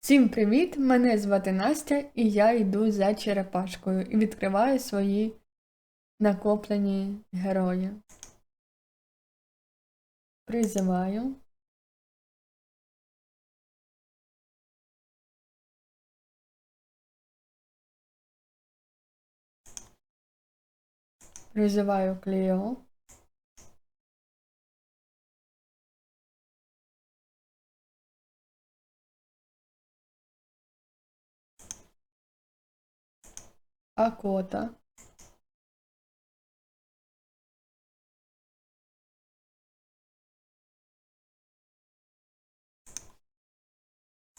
Всім привіт! Мене звати Настя і я йду за черепашкою і відкриваю свої накоплені герої. Призиваю. Призиваю Клео. Акота.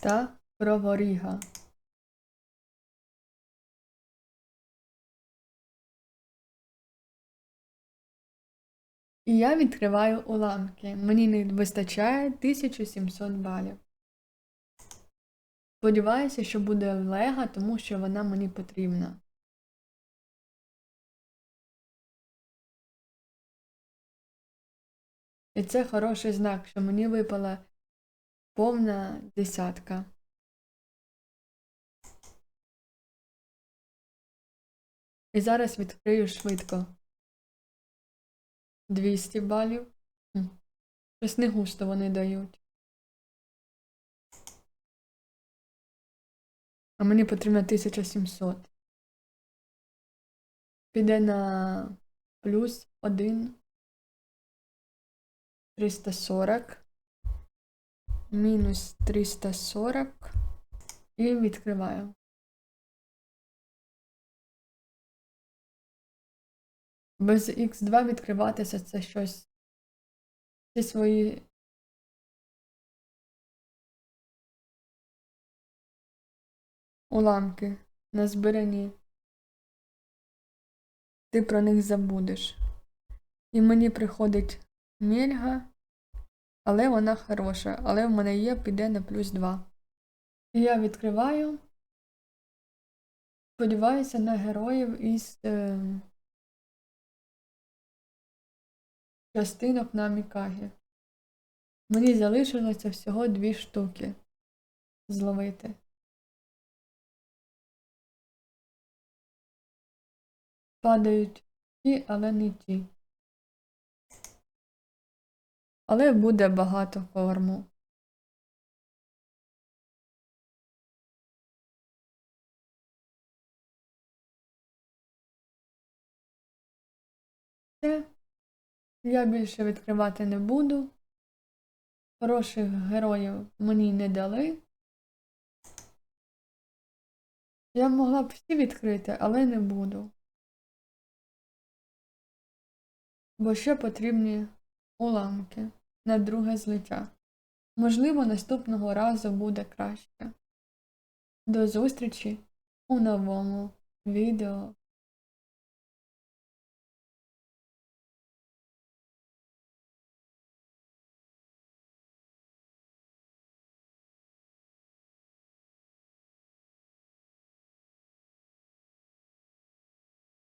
Та Проворіга. І я відкриваю уламки. Мені не вистачає 1700 балів. Сподіваюся, що буде лега, тому що вона мені потрібна. І це хороший знак, що мені випала повна десятка. І зараз відкрию швидко. 200 балів. Щось не густо вони дають. А мені потрібно 1700. Піде на плюс 1. 340. Мінус 340. І відкриваю. Без Х2 відкриватися це щось. Ці свої уламки назбирані. Ти про них забудеш. І мені приходить мільга, але вона хороша. Але в мене є, піде на плюс 2. І я відкриваю. Сподіваюся на героїв із е, частинок на Мікагі. Мені залишилося всього дві штуки зловити. Падають ті, але не ті. Але буде багато корму. Все. Я більше відкривати не буду. Хороших героїв мені не дали. Я могла б всі відкрити, але не буду. Бо ще потрібні уламки на друге злиття. Можливо, наступного разу буде краще. До зустрічі у новому відео.